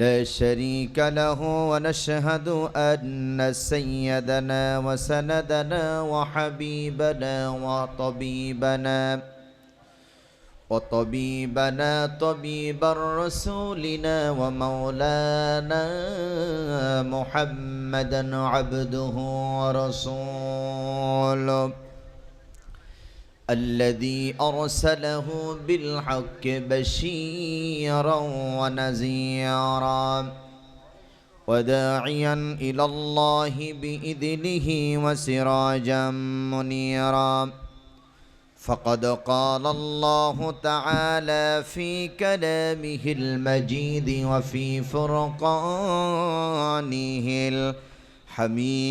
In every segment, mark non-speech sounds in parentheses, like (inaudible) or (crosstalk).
لا شريك له ونشهد أن سيدنا وسندنا وحبيبنا وطبيبنا وطبيبنا طبيب رسولنا ومولانا محمدا عبده ورسوله. الذي أرسله بالحق بشيرا ونذيرا وداعيا إلى الله بإذنه وسراجا منيرا. فقد قال الله تعالى في كلامه المجيد وفي فرقانه الحميد.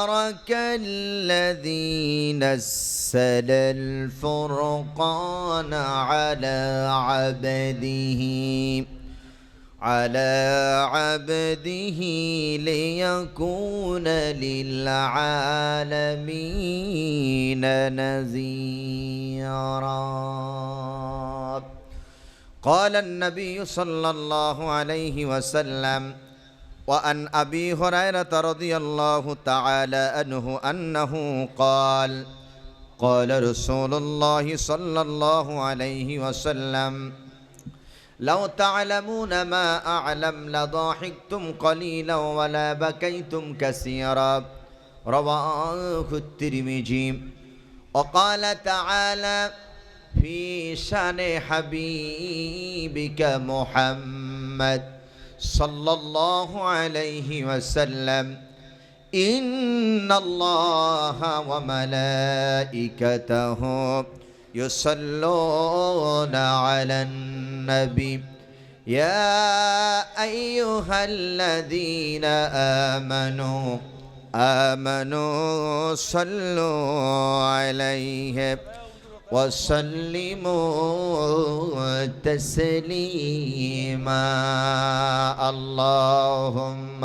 الذي نزل الفرقان على عبده على عبده ليكون للعالمين نذيرا. قال النبي صلى الله عليه وسلم وعن أبي هريرة رضي الله تعالى عنه أنه قال قال رسول الله صلى الله عليه وسلم لو تعلمون ما أعلم لضاحكتم قليلا ولا بكيتم كثيرا رواه الترمذي. وقال تعالى في شان حبيبك محمد. صلى الله عليه وسلم. إن الله وملائكته يصلون على النبي. يا أيها الذين آمنوا آمنوا صلوا عليه. وسلموا تسليما. اللهم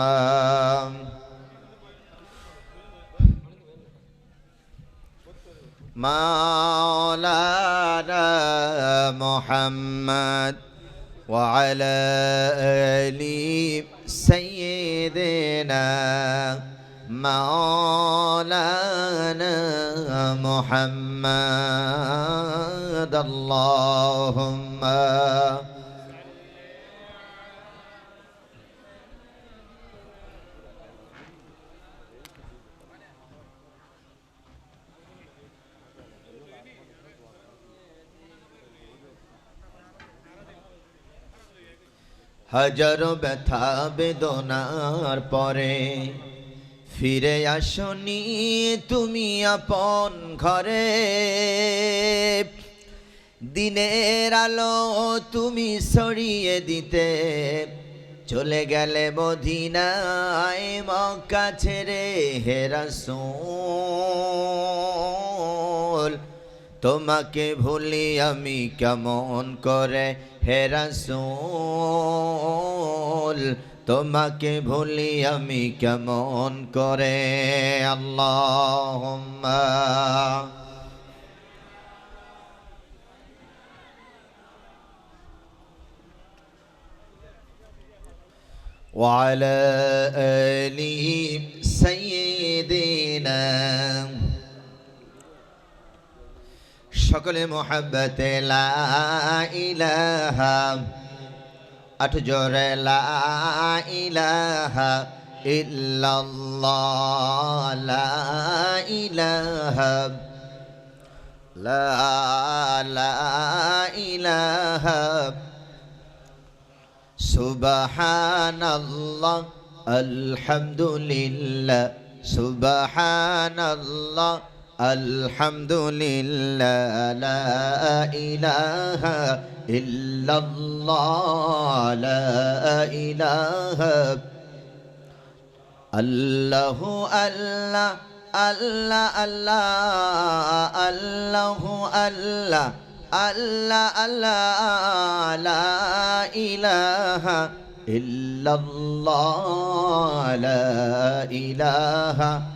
مولانا محمد وعلى آل سيدنا مولانا محمد اللهم হাজারো ব্যথা বেদনার পরে ফিরে আসনি তুমি আপন ঘরে। দিনের আলো তুমি ছড়িয়ে দিতে। চলে গেলে মদিনায় মক্কা ছেড়ে হেরাসোল তোমাকে ভুলি আমি কেমন করে? হেরাসোল তোমাকে ভুলি আমি কেমন করে? আল্লাহ وعلى آل سيدنا সকলে মোহাব্বতে লা ইলাহা আট জোরে লা ইলাহা ইল্লাল্লাহ লা ইলাহা লা লা ইলাহা সুবহানাল্লাহ আলহামদুলিল্লাহ সুবহানাল্লাহ আলহামদুলিল্লাহ লা ইলাহা ইল্লাল্লাহ লা ইলাহা আল্লাহু আল্লাহ আল্লাহ আল্লাহ আল্লাহু আল্লাহ আল্লাহ আল্লাহ লা ইলাহা ইল্লাল্লাহ লা ইলাহা ইল্লাল্লাহ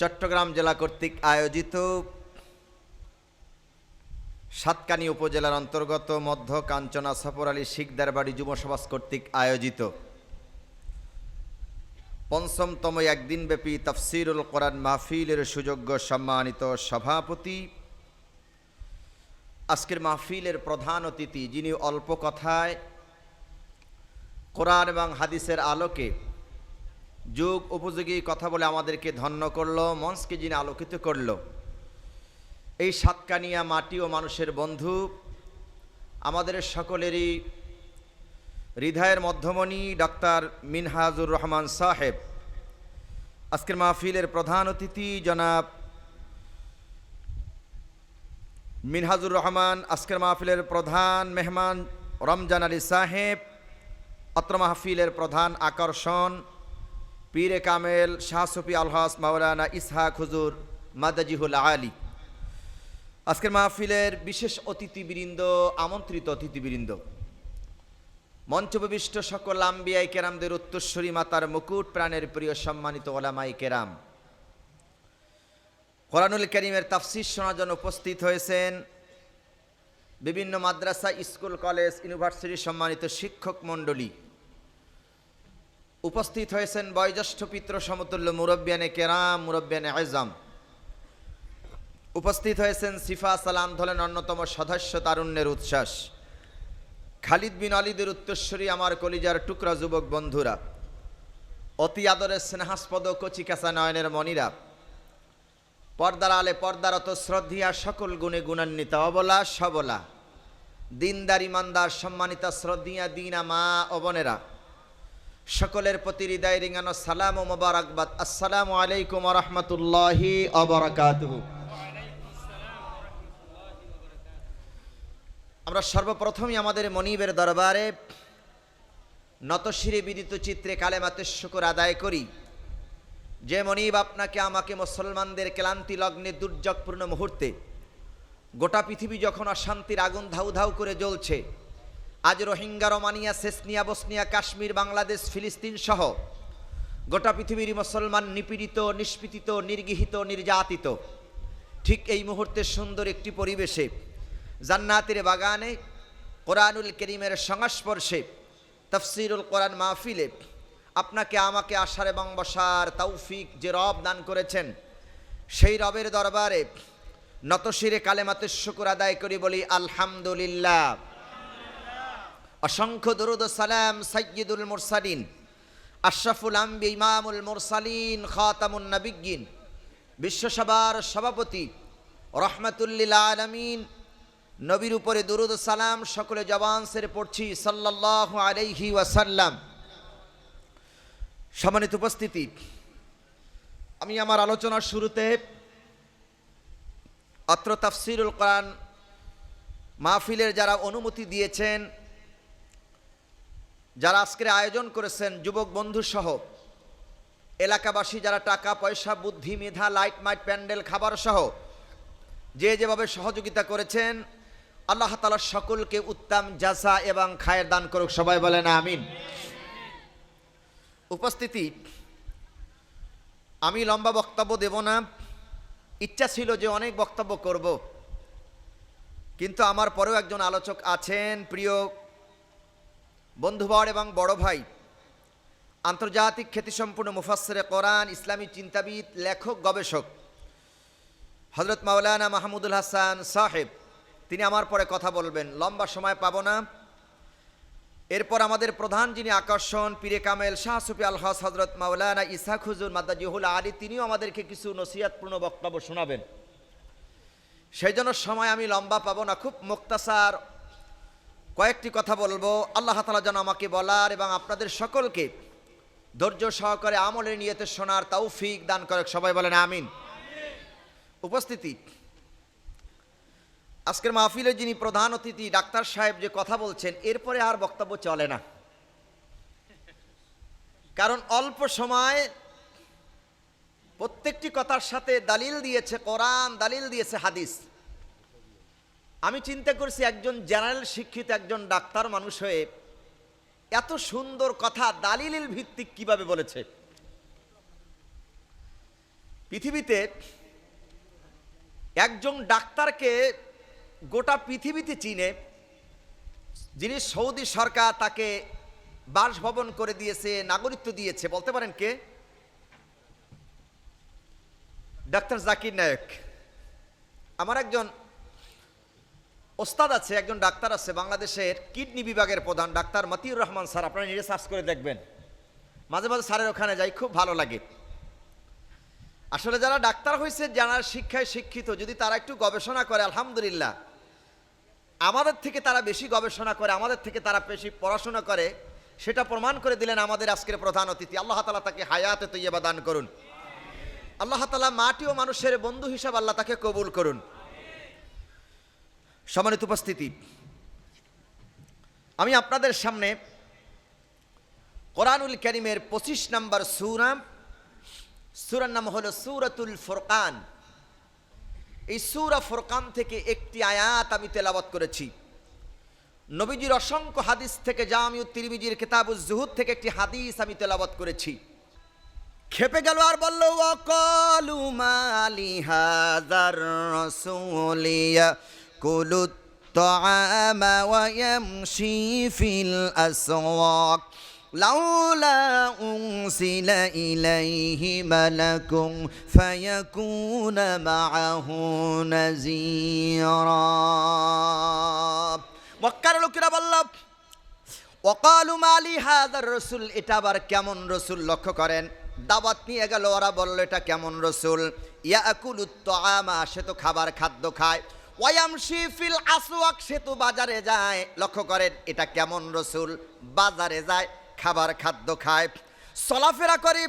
চট্টগ্রাম জেলা কর্তৃক আয়োজিত সাতকানি উপজেলার অন্তর্গত মধ্য কাঞ্চনা সফর আলী শিকদার বাড়ি যুব সমাজ কর্তৃক আয়োজিত। পঞ্চমতম একদিনব্যাপী তফসিরুল কোরআন মাহফিলের সুযোগ্য সম্মানিত সভাপতি। আজকের মাহফিলের প্রধান অতিথি যিনি অল্প কথায় কোরআন এবং হাদিসের আলোকে যুগ উপযোগী কথা বলে আমাদেরকে ধন্য করল মঞ্চকে যিনি আলোকিত করল। এই সাতকানিয়া মাটি ও মানুষের বন্ধু, আমাদের সকলেরই হৃদয়ের মধ্যমণি ডাক্তার মিনহাজুর রহমান সাহেব। আজকের মাহফিলের প্রধান অতিথি জনাব মিনহাজুর রহমান, আজকের মাহফিলের প্রধান মেহমান রমজান আলী সাহেব, অত্র মাহফিলের প্রধান আকর্ষণ পীরে কামেল, শাহ শাহসফি আলহাস মাওলানা ইসহাক হুজুর, মাদাজিহুল আলী। আজকের মাহফিলের বিশেষ অতিথিবৃন্দ, আমন্ত্রিত অতিথিবৃন্দ। মঞ্চবিষ্ট সকল আম্বিয়াই কেরামদের উত্তরস্বরী মাতার মুকুট, প্রাণের প্রিয় সম্মানিত ওলামাই কেরাম। কোরআনুল করিমের তাফসির শোনার জন্য উপস্থিত হয়েছেন বিভিন্ন মাদ্রাসা, স্কুল, কলেজ, ইউনিভার্সিটির সম্মানিত শিক্ষক মণ্ডলী। উপস্থিত হয়েছেন বয়োজ্যেষ্ঠ পিত্র সমতুল্য মুরব্বিয়ানে কেরাম, মুরব্বিয়ানে আজম। উপস্থিত হয়েছেন সিফা সালাম ধলেন অন্যতম সদস্য তারুণ্যের উচ্ছ্বাস। খালিদ বিন আলিদের উত্তরস্বরী আমার কলিজার টুকরা যুবক বন্ধুরা, অতি আদরের স্নেহাস্পদ কচিকাচা নয়নের মনিরা পর্দার আলে পর্দারত শ্রদ্ধিয়া সকল গুণে গুণান্বিত অবলা সবলা, দিনদার ইমানদার সম্মানিতা শ্রদ্ধিয়া দিনা মা অবনেরা সকলের প্রতি হৃদয় রিঙানো সালাম ও মোবারকবাদ। আসসালামু আলাইকুম রহমতুল্লাহি আমরা সর্বপ্রথমই আমাদের মনিবের দরবারে নতশিরে বিদিত চিত্রে কালেমাতে শুকর আদায় করি। যে মনিব আপনাকে, আমাকে মুসলমানদের ক্লান্তি লগ্নে দুর্যোগপূর্ণ মুহূর্তে গোটা পৃথিবী যখন অশান্তির আগুন ধাউ ধাউ করে জ্বলছে আজ Rohingya, Romania Chechnya Bosnia, Kashmir, Bangladesh, ফিলিস্তিন সহ গোটা পৃথিবীর মুসলমান নিপীড়িত, নিষ্পীড়িত, নির্গৃহীত, নির্যাতিত। ঠিক এই মুহূর্তে সুন্দর একটি পরিবেশে, জান্নাতের বাগানে কোরআনুল করিমের সংস্পর্শে, তফসিরুল কোরআন মাহফিলে আপনাকে, আমাকে আসার এবং বসার তৌফিক যে রব দান করেছেন, সেই রবের দরবারে নতশিরে কালেমাতে শুকুর আদায় করি বলি আলহামদুলিল্লাহ। অসংখ্য দরুদ সালাম সৈয়দুল মুরসালিন, আশরাফুল আম্বি ইমামুল মুরসালিন, খাতামুন নবিগিন বিশ্বসভার সভাপতি রহমতুল্লিল আলমিন। নবীর উপরে দুরুদ সালাম সকলে জবান সেরে পড়ছি, সাল্লাল্লাহু আলাইহি ওয়াসাল্লাম। সম্মানিত উপস্থিতি, আমি আমার আলোচনার শুরুতে অত্র তাফসিরুল কোরআন মাহফিলের যারা অনুমতি দিয়েছেন যারা আজকের আয়োজন করেছেন, যুবক বন্ধু সহ, এলাকাবাসী যারা টাকা, পয়সা, বুদ্ধি, মেধা, লাইট, মাইট, প্যান্ডেল, খাবার সহ, যে যেভাবে সহযোগিতা করেছেন, আল্লাহ তালা সকলকে উত্তম জাসা এবং খায়ের দান করুক, সবাই বলেন আমিন। উপস্থিতি, আমি লম্বা বক্তব্য দেব না। ইচ্ছা ছিল যে অনেক বক্তব্য করব, কিন্তু আমার পরেও একজন আলোচক আছেন, প্রিয় বন্ধুবর এবং বড় ভাই, আন্তর্জাতিক খ্যাতিসম্পন্ন মুফাসসিরে কোরআন, ইসলামী চিন্তাবিদ, লেখক, গবেষক হজরত মাওলানা মাহমুদুল হাসান সাহেব, তিনি আমার পরে কথা বলবেন। লম্বা সময় পাবো না। এরপর আমাদের প্রধান যিনি আকর্ষণ, পীরে কামেল, শাহ সুফি আল হস হজরত মাওলানা ইসাক হুজুর মাদ্দাজিহুল আলী, তিনিও আমাদেরকে কিছু নসিহাতপূর্ণ বক্তব্য শোনাবেন। সেই জন্য সময় আমি লম্বা পাবো না, খুব মুক্তাসার কয়েকটি কথা বলব। আল্লাহ তালা যেন আমাকে বলার এবং আপনাদের সকলকে ধৈর্য সহকারে আমলের নিয়েতে শোনার তৌফিক দান করে সবাই বলেন আমিন। উপস্থিতি। আজকের মাহফিলে যিনি প্রধান অতিথি, ডাক্তার সাহেব যে কথা বলছেন, এরপরে আর বক্তব্য চলে না। কারণ অল্প সময় প্রত্যেকটি কথার সাথে দালিল দিয়েছে কোরআন, দালিল দিয়েছে হাদিস। আমি চিন্তা করছি একজন জেনারেল শিক্ষিত একজন ডাক্তার মানুষ হয়ে এত সুন্দর কথা দালিলিল ভিত্তিক কীভাবে বলেছে? পৃথিবীতে একজন ডাক্তারকে গোটা পৃথিবীতে চিনে, যিনি সৌদি সরকার তাকে বাসভবন করে দিয়েছে, নাগরিকত্ব দিয়েছে, বলতে পারেন কে? ডাক্তার জাকির নায়ক। আমার একজন ওস্তাদ আছে, একজন ডাক্তার আছে, বাংলাদেশের কিডনি বিভাগের প্রধান ডাক্তার মতিউর রহমান স্যার, আপনারা নিজে সার্চ করে দেখবেন। মাঝে মাঝে স্যারের ওখানে যাই, খুব ভালো লাগে। আসলে যারা ডাক্তার হয়েছে জানার শিক্ষায় শিক্ষিত, যদি তারা একটু গবেষণা করে, আলহামদুলিল্লাহ। আমাদের থেকে তারা বেশি গবেষণা করে, আমাদের থেকে তারা বেশি পড়াশোনা করে, সেটা প্রমাণ করে দিলেন আমাদের আজকের প্রধান অতিথি। আল্লাহ তালা তাকে হায়াতে তৈয়বা দান করুন। আল্লাহ তালা মাটি ও মানুষের বন্ধু হিসাব আল্লাহ তাকে কবুল করুন। সম্মানিত উপস্থিতি। আমি আপনাদের সামনে কোরআনুল করিমের পঁচিশ নম্বর সুরাম সুরার নাম হলো সুরাতুল ফুরকান। এই সুরা ফুরকান থেকে একটি আয়াত আমি তেলাবত করেছি। নবীজির অসংখ্য হাদিস থেকে জামিউ তিরমিজির কিতাবুজ জুহুদ থেকে একটি হাদিস আমি তেলাবত করেছি। খেপে গেল আর বলল ওয়াকালু মালি হাযার রাসূলিয়া। কুলুত الطعام ويمشي في الأسواق لولا أنزل إليه ملك فيكون معه نذيرا মক্কার লোকেরা বলল ওকালু মালি হাদার রসুল এটা আবার কেমন রসুল লক্ষ্য করেন দাওয়াত নিয়ে গেল ওরা বলল এটা কেমন রসুল ইয়াকুল আমা সে তো খাবার খাদ্য খায় ওয়ামশি ফিল আসওয়াক সেতু বাজারে যায়। লক্ষ্য করেন, এটা কেমন রসুল? বাজারে যায়, খাবার খাদ্য খায়। চলাফেরা করে,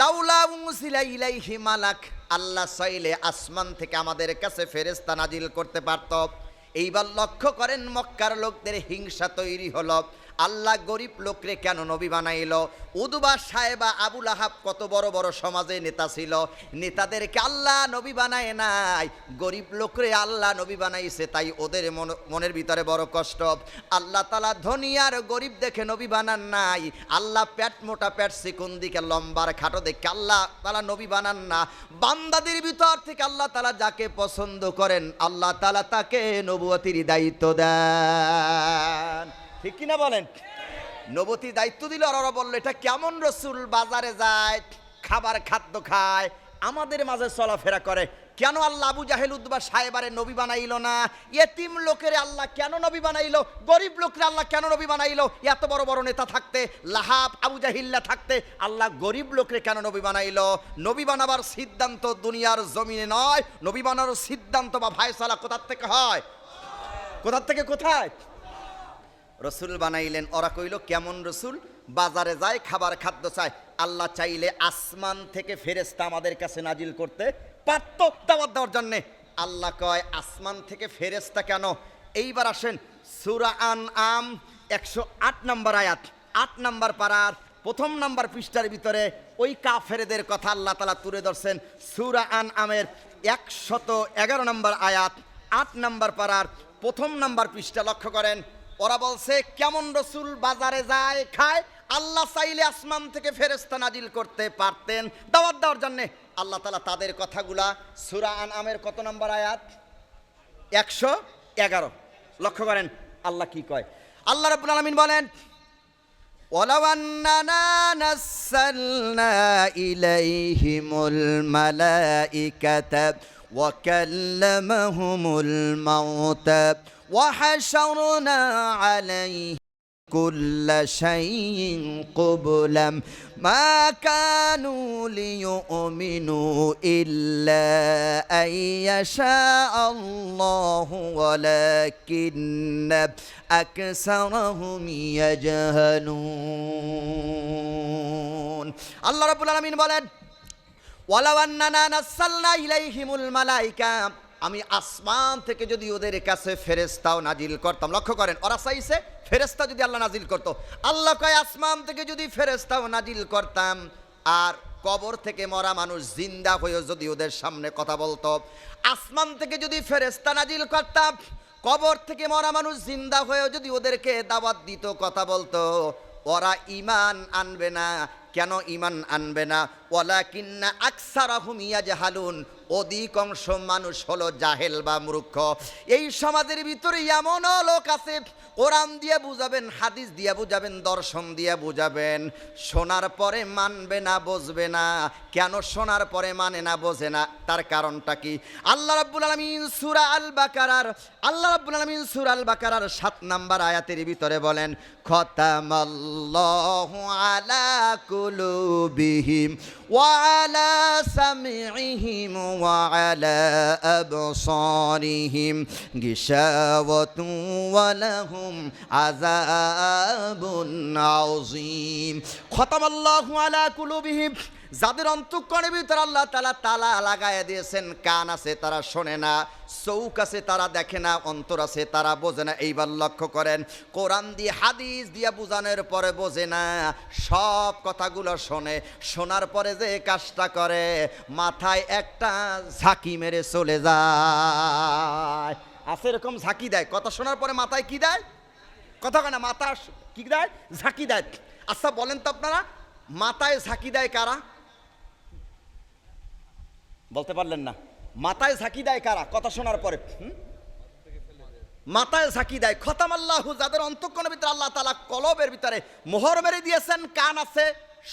লাউলা উনসিলা ইলাইহি মালাক, আল্লাহ চাইলে আসমান থেকে আমাদের কাছে ফেরেস্তা নাজিল করতে পারত। এইবার লক্ষ্য করেন, মক্কার লোকদের হিংসা তৈরি হলো। আল্লাহ গরিব লোকরে কেন নবী বানাইল? উদুবা সাহেবা আবুল আহাব কত বড় বড় সমাজে নেতা ছিল। নেতাদেরকে আল্লাহ নবী বানায় নাই। গরিব লোকরে আল্লাহ নবী বানাইছে, তাই ওদের মন- মনের ভিতরে বড় কষ্ট। আল্লাহ তালা ধনী আর গরিব দেখে নবী বানান নাই। আল্লাহ প্যাট মোটা প্যাট সিকুন দিকে লম্বার খাটো দেখে আল্লাহ তালা নবী বানান না। বান্দাদের ভিতর থেকে আল্লাহ তালা যাকে পছন্দ করেন, আল্লাহ তালা তাকে নবুয়তির দায়িত্ব দেন। ঠিক কিনা বলেন? নবতী দায়িত্ব দিল, আর ওরা বলল, এটা কেমন রসুল? বাজারে যায়, খাবার খাদ্য খায়, আমাদের মাঝে চলাফেরা করে। কেন আল্লাহ আবু জাহেল উদ্বা সাহেবারে নবী বানাইল না? এতিম লোকের আল্লাহ কেন নবী বানাইল? গরিব লোকের আল্লাহ কেন নবী বানাইলো? এত বড় বড় নেতা থাকতে, লাহাব, আবু জাহিল্লা থাকতে, আল্লাহ গরিব লোকের কেন নবী বানাইল? নবী বানাবার সিদ্ধান্ত দুনিয়ার জমিনে নয়। নবী বানানোর সিদ্ধান্ত বা ভাইসালা কোথার থেকে হয়? কোথার থেকে কোথায়? রসুল বানাইলেন। ওরা কইল, কেমন রসুল? বাজারে যায়, খাবার খাদ্য চায়। আল্লাহ চাইলে আসমান থেকে ফেরেস্তা আমাদের কাছে নাজিল করতে পারত দাওয়াত দেওয়ার জন্যে। আল্লাহ কয়, আসমান থেকে ফেরেস্তা কেন? এইবার আসেন, সুরা আন আম একশো আট নম্বর আয়াত। আট নম্বর পাড়ার প্রথম নাম্বার পৃষ্ঠার ভিতরে ওই কাফেরেদের কথা আল্লাহ তালা তুলে ধরছেন। সুরা আন আমের একশত এগারো নম্বর আয়াত, আট নম্বর পাড়ার প্রথম নাম্বার পৃষ্ঠা লক্ষ্য করেন। ওরা বলছে কেমন রসুল বাজারে যায় খায় আল্লাহ চাইলে আসমান থেকে ফেরেস্তা নাজিল করতে পারতেন দাওয়াত দেওয়ার জন্যে আল্লাহ তালা তাদের কথাগুলা সুরা আন আমের কত নম্বর আয়াত একশো এগারো লক্ষ্য করেন আল্লাহ কি কয় আল্লাহ রাব্বুল আলামিন বলেন ولو أننا نزلنا إليهم الملائكة وكلمهم الموتى وحشرنا عليه كل شيء قبلا ما كانوا ليؤمنوا إلا أن يشاء الله ولكن أكثرهم يجهلون. الله رب العالمين بلد আমি আসমান থেকে যদি ওদের কাছে ফেরেস্তাও নাজিল করতাম, লক্ষ্য করেন, ওরা চাইছে ফেরেস্তা যদি আল্লাহ নাজিল করতো। আল্লাহ কয়, আসমান থেকে যদি ফেরেস্তাও নাজিল করতাম, আর কবর থেকে মরা মানুষ জিন্দা হয়েও যদি ওদের সামনে কথা বলতো। আসমান থেকে যদি ফেরেস্তা নাজিল করতাম, কবর থেকে মরা মানুষ জিন্দা হয়েও যদি ওদেরকে দাওয়াত দিত, কথা বলতো। ওরা ইমান আনবে না। কেন ইমান আনবে না? ওলা কিন্না আকসারাহুম ইয়াজহালুন, অধিকাংশ মানুষ হলো জাহেল বা মূর্খ। এই সমাজের ভিতরে এমনও লোক আছে, কোরআন দিয়ে বুঝাবেন, হাদিস দিয়ে বুঝাবেন, দর্শন দিয়ে বুঝাবেন। শোনার পরে মানবে না, বুঝবে না। কেন শোনার পরে মানে না, বোঝে না। তার কারণটা কি? আল্লাহ রাব্বুল আলামিন সূরা আল বাকারার আল্লাহ রাব্বুল আলামিন সূরা আল বাকারার 7 নাম্বার আয়াতের ভিতরে বলেন, খতামাল্লাহু আলা কুলুবিহিম وعلى سمعهم وعلى أبصارهم غشاوة ولهم عذاب عظيم. ختم الله على قلوبهم যাদের অন্তঃকরণের ভিতরে আল্লাহ তালা তালা লাগায় দিয়েছেন, কান আছে তারা শোনে না, চৌক আছে তারা দেখে না, অন্তর আছে তারা বোঝে না। এইবার লক্ষ্য করেন, কোরআন দিয়ে হাদিস দিয়ে বোঝানোর পরে বোঝে না, সব কথাগুলো শোনে। শোনার পরে যে কাজটা করে, মাথায় একটা ঝাঁকি মেরে চলে যায়। আছে এরকম ঝাঁকি দেয়? কথা শোনার পরে মাথায় কি দেয়? কথা কেনা মাথা কি দেয়? ঝাঁকি দেয়। আচ্ছা বলেন তো আপনারা, মাথায় ঝাঁকি দেয় কারা? বলতে পারলেন না। মাথায় ঝাঁকি দেয় কারা? কথা শোনার পরে? মাথায় ঝাঁকি দেয়। খতাম আল্লাহু, যাদের অন্তঃকরণের ভিতরে আল্লাহ তালা কলবের ভিতরে মোহর মেরে দিয়েছেন, কান আছে,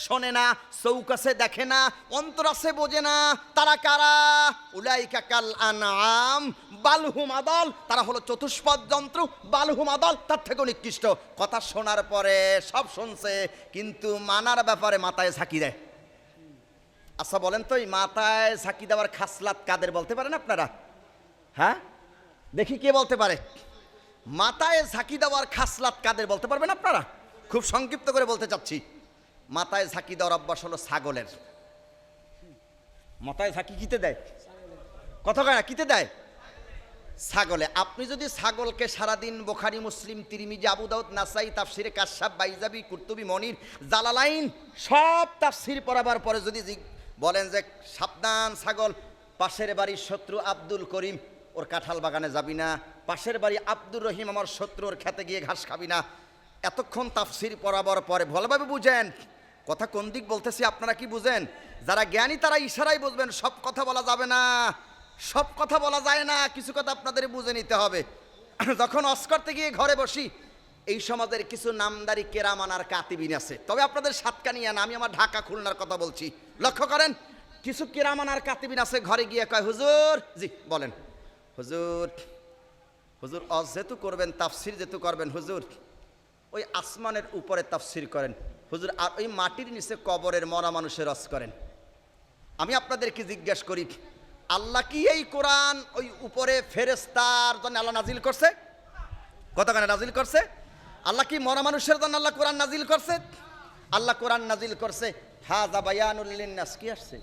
শোনে না, চৌক আছে, দেখে না, অন্তর আছে, বোঝে না, তারা কারা? উলাইকা কাল আনাম বালহুম আদল, তারা হলো চতুষ্পদ যন্ত্র, বালহুম আদল, তার থেকেও নিকৃষ্ট। কথা শোনার পরে সব শুনছে, কিন্তু মানার ব্যাপারে মাথায় ঝাঁকি দেয়। আচ্ছা বলেন তো, এই মাথায় ঝাঁকি দেওয়ার খাসলাত কাদের বলতে পারেন আপনারা? হ্যাঁ? দেখি কে বলতে পারে। মাথায় ঝাঁকি দেওয়ার খাসলাত কাদের বলতে পারবেন আপনারা? খুব সংক্ষিপ্ত করে বলতে চাচ্ছি। মাথায় ঝাঁকি দেওয়ার অভ্যাস হলো ছাগলের। মাথায় ঝাঁকি কিতে দেয়? কত না, কিতে দেয়? ছাগলে। আপনি যদি ছাগলকে সারাদিন বোখারি, মুসলিম, তিরিমিজি, আবু দাউদ, নাসাই, তাফসিরে কাশাব বাইজাবি, কুর্তুবি, মনির, জালালাইন সব তাফসির পড়াবার পরে যদি বলেন যে সাবধান ছাগল, পাশের বাড়ির শত্রু আব্দুল করিম, ওর কাঁঠাল বাগানে যাবি না। পাশের বাড়ি আব্দুর রহিম আমার শত্রু, ওর খেতে গিয়ে ঘাস খাবি না। এতক্ষণ তাফসির পড়াবার পরে ভালোভাবে বুঝেন? কথা কোন দিক বলতেছি আপনারা কি বুঝেন? যারা জ্ঞানী তারা ইশারাই বুঝবেন, সব কথা বলা যাবে না। সব কথা বলা যায় না, কিছু কথা আপনাদের বুঝে নিতে হবে। (clears throat) যখন অস করতে গিয়ে ঘরে বসি এই সমাজের কিছু নামদারি কেরামানার কাতিবিন আছে। তবে আপনাদের সাতকানিয়া না, আমি আমার ঢাকা খুলনার কথা বলছি। লক্ষ্য করেন, কিছু কেরামানার কাতিবিন আছে, ঘরে গিয়ে কয়, হুজুর, জি, বলেন। হুজুর হুজুর অজ যেহেতু করবেন, তাফসির যেহেতু করবেন, হুজুর, ওই আসমানের উপরে তাফসির করেন। হুজুর, আর ওই মাটির নিচে কবরের মরা মানুষের রস করেন। আমি আপনাদেরকে জিজ্ঞেস করি, আল্লাহ কি এই কোরআন ওই উপরে ফেরেস্তার জন্য আল্লাহ নাজিল করছে? কতখানে নাজিল করছে? আল্লাহ কি মরা মানুষের জন্য আল্লাহ কোরআন নাজিল করছে? আল্লাহ কোরআন নাজিল করছে। হাজা বায়ানুল্লিনাস কি আসছে?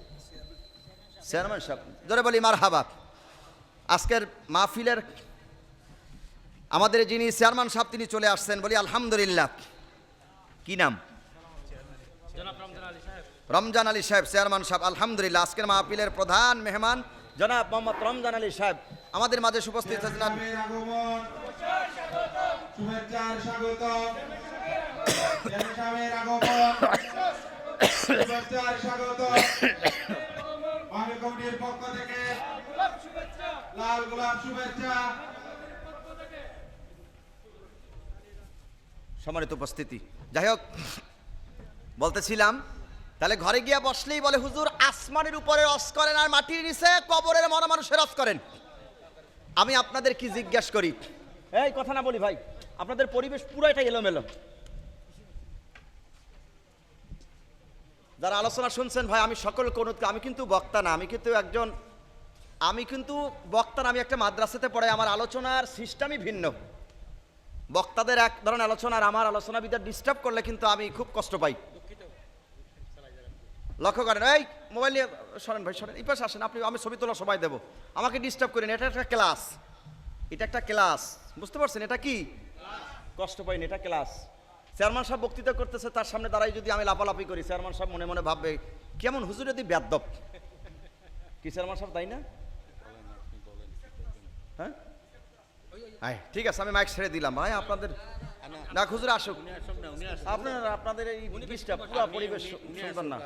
চেয়ারম্যান সাহেব, জোরে বলি মার হাবা আজকের মাহফিলের আমাদের যিনি চেয়ারম্যান সাহেব, তিনি চলে আসছেন বলি, আলহামদুলিল্লাহ। কি নাম? রমজান আলী সাহেব, চেয়ারম্যান সাহেব, আলহামদুলিল্লাহ। আজকের মাহফিলের প্রধান মেহমান, জনাব মোহাম্মদ রমজান আলী সাহেব। আমাদের মাঝে উপস্থিত আছেন শুভেচ্ছার স্বাগত। আগমন। শুভেচ্ছার স্বাগত। কমিটির পক্ষ থেকে লাল গোলাপ শুভেচ্ছা। সম্মানিত উপস্থিতি। যাই হোক বলতেছিলাম তাহলে ঘরে গিয়ে বসলেই বলে হুজুর আসমানের উপরে রস করেন আর মাটির নিচে কবরের মরা মানুষের রস করেন। আমি আপনাদের কি জিজ্ঞেস করি? এই কথা না বলি ভাই। আপনাদের পরিবেশ পুরাইটা এলোমেলো। যারা আলোচনা শুনছেন, ভাই, আমি সকল কোন আমি কিন্তু বক্তা না, আমি কিন্তু একজন, আমি কিন্তু বক্তা না, আমি একটা মাদ্রাসাতে পড়ে, আমার আলোচনার সিস্টেমই ভিন্ন। বক্তাদের এক ধরনের আলোচনা আর আমার আলোচনা বিদ্যা ডিস্টার্ব করলে কিন্তু আমি খুব কষ্ট পাই। লক্ষ্য করেন, এই মোবাইল নিয়ে, সরেন ভাই, সরেন, এই পাশে আসেন, আপনি, আমি ছবি তোলা সময় দেবো। আমাকে ডিস্টার্ব করেন, এটা একটা ক্লাস এটা একটা ক্লাস বুঝতে পারছেন, এটা কি? কষ্ট পাইনি এটা ক্লাস চেয়ারম্যান সাহেব বক্তৃতা করতেছে তার সামনে দাঁড়াই যদি আমি লাপালাপি করি চেয়ারম্যান সাহেব মনে মনে ভাববে কেমন হুজুর যদি ব্যাদব? কি চেয়ারম্যান সাহেব তাই না? হ্যাঁ? ঠিক আছে আমি মাইক ছেড়ে দিলাম। ভাই আপনাদের না হুজুর আসুক। আপনার আপনাদের এই জিনিসটা পুরো পরিবেশ সুন্দর না।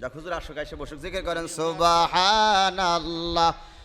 যাক হুজুর আসুক এসে বসুক। জিকির করেন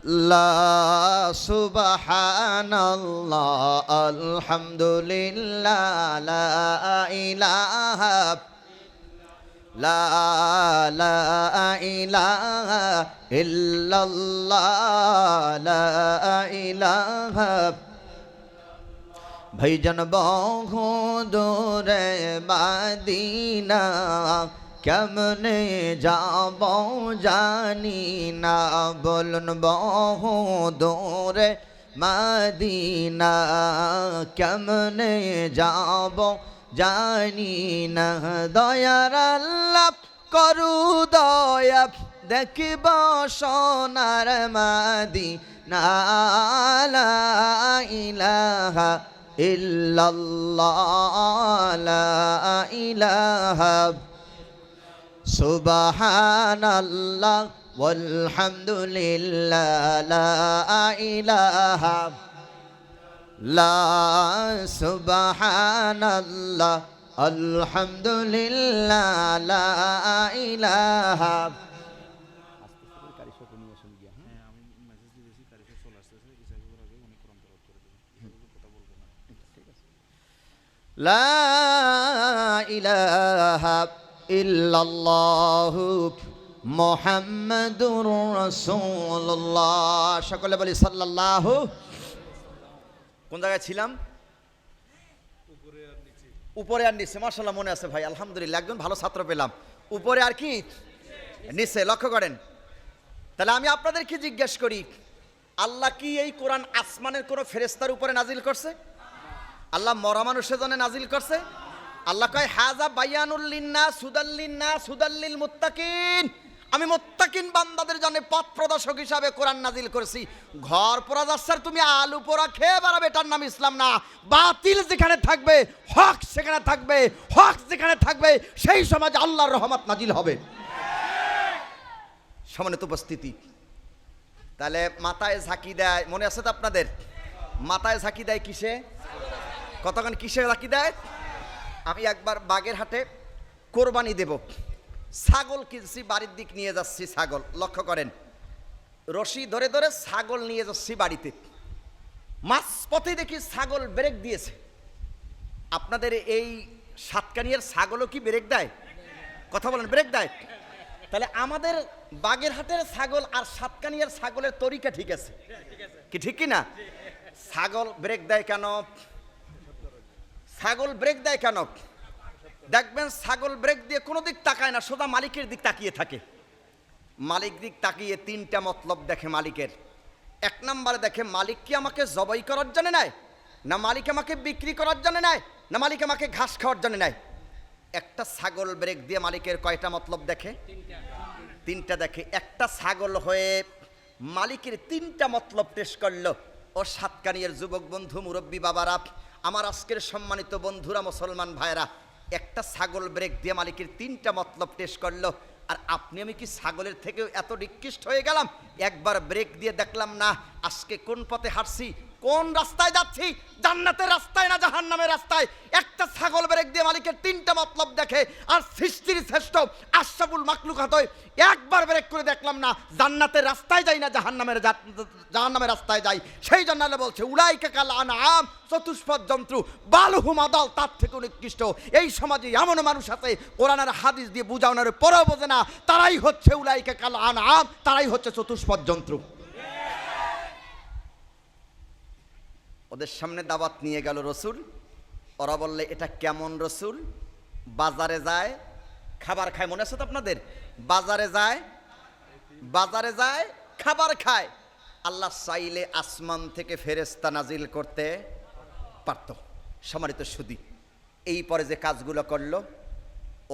সুবহানাল্লাহ লা ইলাহা লা সুবহানাল্লাহ আলহামদুলিল্লাহ লা ইলাহা লা লা ইলাহা ইল্লাল্লাহ লা ইলাহা ভাইজান বহু দূরে, মাদিনা কেমনে যাব জানি না, বলুন বহু দূরে মাদিনা। কেমনে যাব জানি না, দয়ার আল্লাহ করু দয়া। দেখব সোনার মাদি না লা ইলাহা। ইল্লাল্লাহ লা ইলাহা সুবহানাল্লাহ walhamdulillah la ilaha লা সুবহানাল্লাহ আলহামদুলিল্লাহ লা ইলাহা লা ইলাহা ইল্লাল্লাহ মুহাম্মাদুর রাসূলুল্লাহ। সকলে বলি সাল্লাল্লাহু। কোন জায়গায় ছিলাম? উপরে আর নিচে। মার্শাল্লাহ মনে আছে ভাই আলহামদুলিল্লাহ একজন ভালো ছাত্র পেলাম। উপরে আর কি? নিচে। লক্ষ্য করেন। তাহলে আমি আপনাদেরকে জিজ্ঞেস করি আল্লাহ কি এই কোরআন আসমানের কোনো ফেরেস্তার উপরে নাজিল করছে? আল্লাহ মরা মানুষের জন্য নাজিল করছে? আল্লাহ কয় হাজা বাইয়ানুল্লিন্না সুদাল্লিন্না সুদাল্লিল মুত্তাকিন আমি মুত্তাকিন বান্দাদের জন্য পথ প্রদর্শক হিসাবে কোরআন নাজিল করেছি। ঘর পোড়া যাচ্ছে তুমি আলু পোড়া খেয়ে বেড়াবে, এটার নাম ইসলাম না। বাতিল যেখানে থাকবে, হক সেখানে থাকবে, হক যেখানে থাকবে, সেই সমাজে আল্লাহর রহমত নাজিল হবে। সমানিত উপস্থিতি, তাহলে মাথায় ঝাঁকি দেয়, মনে আছে তো আপনাদের? মাথায় ঝাঁকি দেয় কিসে? কতক্ষণ কিসে ঝাঁকি দেয়? আমি একবার বাগের হাটে কোরবানি দেব। ছাগল কিনছি, বাড়ির দিক নিয়ে যাচ্ছি ছাগল, লক্ষ্য করেন। রশি ধরে ধরে ছাগল নিয়ে যাচ্ছি বাড়িতে। মাছ পথে দেখি ছাগল ব্রেক দিয়েছে। আপনাদের এই সাতকানিয়ার ছাগলও কি ব্রেক দেয়? কথা বলেন, ব্রেক দেয়? তাহলে আমাদের বাগের হাটের ছাগল আর সাতকানিয়ার ছাগলের তরিকা ঠিক আছে? কি ঠিক কি না? ছাগল ব্রেক দেয় কেন? ছাগল ব্রেক দেয় কেন? দেখবেন ছাগল ব্রেক দিয়ে কোনো দিক তাকায় না, সোজা মালিকের দিক তাকিয়ে থাকে। মালিক দিক তাকিয়ে তিনটা মতলব দেখে মালিকের। এক নম্বরে দেখে মালিক কি আমাকে জবাই করার জন্য নেয় না মালিক আমাকে বিক্রি করার জন্য নেয় না মালিক আমাকে ঘাস খাওয়ার জন্য নেয় একটা ছাগল ব্রেক দিয়ে মালিকের কয়টা মতলব দেখে? তিনটা দেখে। একটা ছাগল হয়ে মালিকের তিনটা মতলব পেশ করল। ও সাতকানিয়ার যুবক বন্ধু, মুরব্বী বাবারা আমার আজকের সম্মানিত বন্ধুরা, মুসলমান ভাইরা একটা ছাগল ব্রেক দিয়ে মালিকের তিনটা মতলব পেশ করল। আর আপনি, আমি কি ছাগলের থেকেও এত নিকৃষ্ট হয়ে গেলাম? একবার ব্রেক দিয়ে দেখলাম না, আজকে কোন পথে হাঁটছি? কোন রাস্তায় যাচ্ছি? জান্নাতের রাস্তায় না জাহান্নামের রাস্তায়? একটা ছাগল ব্রেক দিয়ে মালিকের তিনটা মতলব দেখে, আর সৃষ্টির শ্রেষ্ঠ আশাবুল মাকলুক হয় একবার ব্রেক করে দেখলাম না, জান্নাতের রাস্তায় যাই না, জাহান্নামের জা- জাহান্নামের রাস্তায় যাই। সেই জন্য বলছে, উলাইকা কাল আম চতুষ্পদ যন্ত্র বালহুম আদল, তার থেকে নিকৃষ্ট। এই সমাজে এমন মানুষ আছে, কোরআনের হাদিস দিয়ে বুঝানোর পরেও বোঝে না, তারাই হচ্ছে উলাইকা কাল আম তারাই হচ্ছে চতুষ্পদ যন্ত্র ওদের সামনে দাওয়াত নিয়ে গেল রসুল। ওরা বললে, এটা কেমন রসুল? বাজারে যায়, খাবার খায়। মনে আছে তো আপনাদের? বাজারে যায় বাজারে যায়, খাবার খায়। আল্লাহ চাইলে আসমান থেকে ফেরেস্তা নাজিল করতে পারত। সমানিত সুদি, এই পরে যে কাজগুলো করল,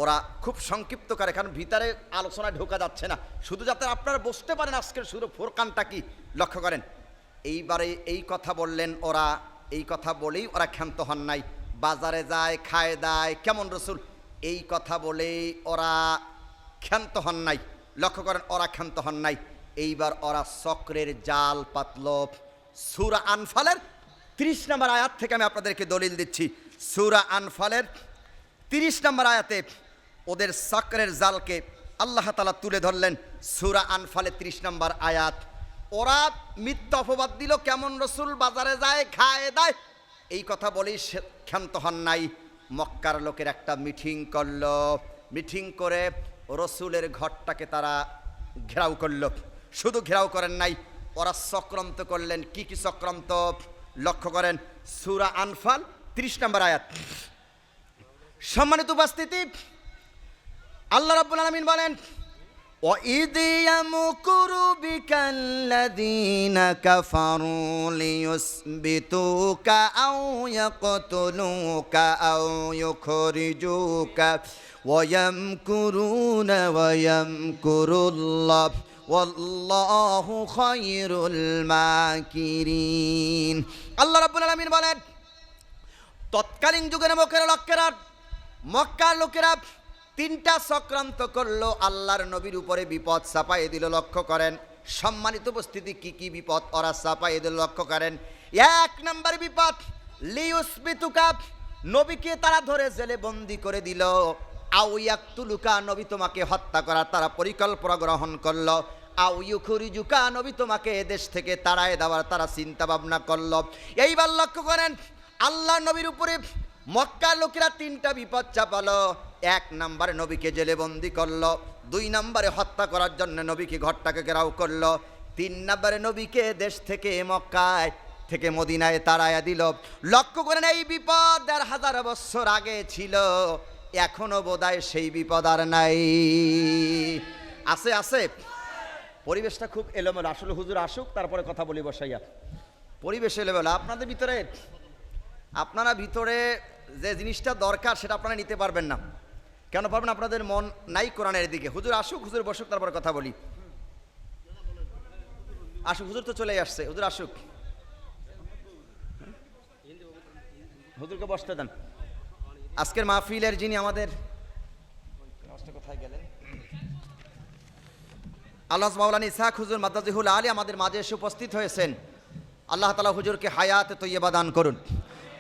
ওরা খুব সংক্ষিপ্ত করে, কারণ ভিতরে আলোচনায় ঢোকা যাচ্ছে না। শুধু যাতে আপনারা বসতে পারেন আজকের শুরু ফোরকানটা কি, লক্ষ্য করেন। এইবারে এই কথা বললেন ওরা, এই কথা বলেই ওরা ক্ষান্ত হন নাই। বাজারে যায়, খায়, দায়, কেমন রসুল? এই কথা বলেই ওরা ক্ষান্ত হন নাই। লক্ষ্য করেন, ওরা ক্ষান্ত হন নাই। এইবার ওরা চক্রের জাল পাতল। সুরা আনফালের ত্রিশ নম্বর আয়াত থেকে আমি আপনাদেরকে দলিল দিচ্ছি। সুরা আনফালের তিরিশ নম্বর আয়াতে ওদের চক্রের জালকে আল্লাহ তালা তুলে ধরলেন। সুরা আনফালে ত্রিশ নম্বর আয়াত। ওরা মিথ্যা অপবাদ দিল, কেমন রসুল বাজারে যায়, খায়, দেয়। এই কথা বলেই ক্ষান্ত হন নাই। মক্কার লোকের একটা মিটিং করল। মিটিং করে রসুলের ঘরটাকে তারা ঘেরাও করল। শুধু ঘেরাও করেন নাই, ওরা চক্রান্ত করলেন। কি কি চক্রান্ত? লক্ষ্য করেন, সুরা আনফাল, ত্রিশ নম্বর আয়াত। সম্মানিত উপস্থিতি, আল্লাহ রাব্বুল আলামিন বলেন وَإِذْ يَمْكُرُ بِكَ الَّذِينَ كَفَرُوا لِيُثْبِتُوكَ أَوْ يَقْتُلُوكَ أَوْ يُخْرِجُوكَ وَيَمْكُرُونَ وَيَمْكُرُ اللَّهُ وَاللَّهُ خَيْرُ الْمَاكِرِينَ আল্লাহ রাব্বুল আলামিন বলেন তৎকালীন যুগের মুখের লোকেরা মক্কার লোকেরা তিনটা চক্রান্ত করল আল্লাহর নবীর উপরে বিপদ চাপাই দিল, লক্ষ্য করেন। সম্মানিত উপস্থিতি, কি কি বিপদ? ওরা চাপাই দিল, লক্ষ্য করেন। এক নম্বর বিপদ লিউসবিতুকা নবীকে তারা ধরে জেলে বন্দি করে দিল। আউ ইয়াকতুলুকা, নবী তোমাকে হত্যা করার তারা পরিকল্পনা গ্রহণ করল। আউ ইউখুরিজুকা, নবী তোমাকে এদেশ থেকে তাড়ায় দেওয়ার তারা চিন্তা ভাবনা করল। এইবার লক্ষ্য করেন, আল্লাহ নবীর উপরে মক্কার লোকেরা তিনটা বিপদ চাপালো। এক নম্বরে নবীকে জেলে বন্দি করল। দুই নম্বরে হত্যা করার জন্য নবীকে ঘরটাকে ঘেরাও করল। তিন নম্বরে নবীকে দেশ থেকে মক্কায় থেকে মদিনায় তাড়াইয়া দিল। লক্ষ্য করেন এই বিপদ দেড় হাজার বছর আগে ছিল। এখনও বোধহয় সেই বিপদ আর নাই। আছে আছে। পরিবেশটা খুব এলোমেলো। আসলে হুজুর আসুক, তারপরে কথা বলি বসাইয়া। পরিবেশ এলোমেলো। আপনাদের ভিতরে, আপনারা ভিতরে যে জিনিসটা দরকার সেটা আপনারা নিতে পারবেন না। কেন পারবেন আপনাদের মন নাই কোরআনের দিকে। হুজুর আসুক, হুজুর বসুক, তারপর কথা বলি। আসুক, হুজুর তো চলে আসছে। হুজুর আসুক। হুজুরকে বসতে দেন। আজকের মাহফিলের যিনি আমাদের কোথায় গেলেন? আল্লাহ মাওলানা ইসাক হুজুর মাদাজিহুল আলী আমাদের মাঝে এসে উপস্থিত হয়েছেন। আল্লাহ তালা হুজুরকে হায়াত তৈয়বা দান করুন।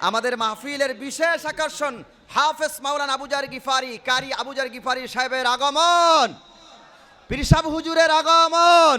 আমাদের মাহফিলের বিশেষ আকর্ষণ হাফেজ মাওলানা আবুজার গিফারি, কারি আবুজার গিফারি সাহেবের আগমন। পিরিসাব হুজুরের আগমন।